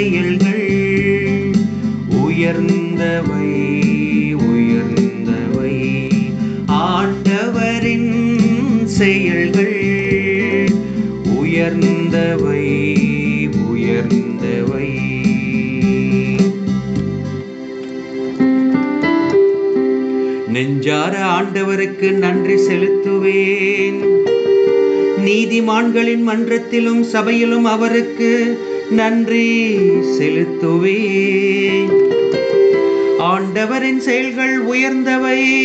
செயல்கள் உயர்ந்தவை உயர்ந்தவை ஆண்டவரின் செயல்கள். உயர்ந்தவை உயர்ந்தவை. நெஞ்சார ஆண்டவருக்கு நன்றி செலுத்துவேன். நீதிமான்களின் மன்றத்திலும் சபையிலும் அவருக்கு நன்றி செலுத்துவேன். ஆண்டவரின் செயல்கள் உயர்ந்தவை.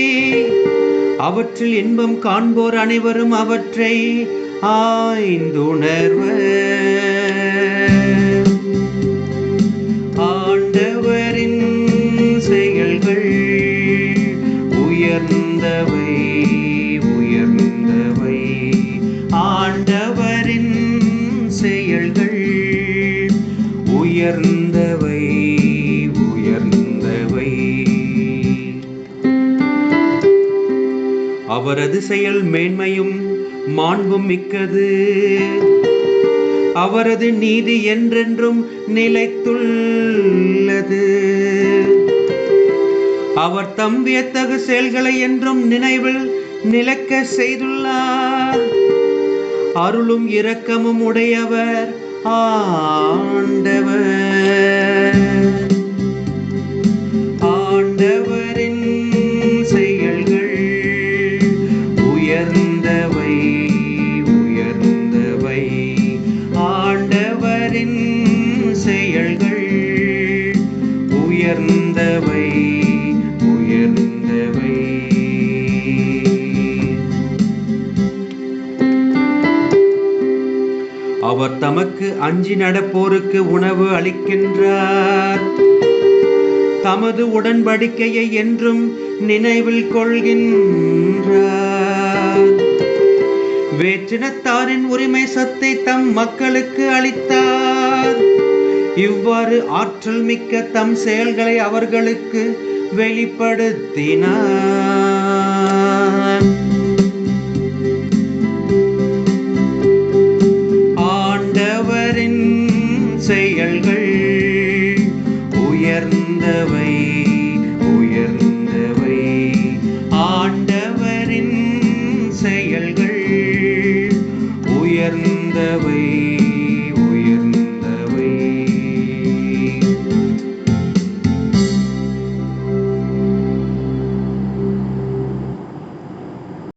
அவற்றில் இன்பம் காண்போர் அனைவரும் அவற்றை ஆய்ந்துணர்வர். ஆண்டவரின் செயல்கள் உயர்ந்தவை. உயர்ந்தவை உயர்ந்தவை. அவரது செயல் மேன்மையும் மாண்பும் மிக்கது. அவரது நீதி என்றென்றும் நிலைத்துள்ளது. அவர் தம் வியத்தகு செயல்களை என்றும் நினைவில் நிலைக்க செய்துள்ளார். அருளும் இரக்கமும் உடையவர். ஆண்டவர். ஆண்டவரின் செயல்கள் உயர்ந்தவை. தமக்கு அஞ்சி நடப்போருக்கு உணவு அளிக்கின்றார். தமது உடன்படிக்கையை என்றும் நினைவில் கொள்கின்றார். வேற்றினத்தாரின் உரிமை சத்தை தம் மக்களுக்கு அளித்தார். இவ்வாறு ஆற்றல் மிக்க தம் செயல்களை அவர்களுக்கு வெளிப்படுத்தினார். செயல்கள் உயர்ந்தவை உயர்ந்தவை. ஆண்டவரின் செயல்கள் உயர்ந்தவை.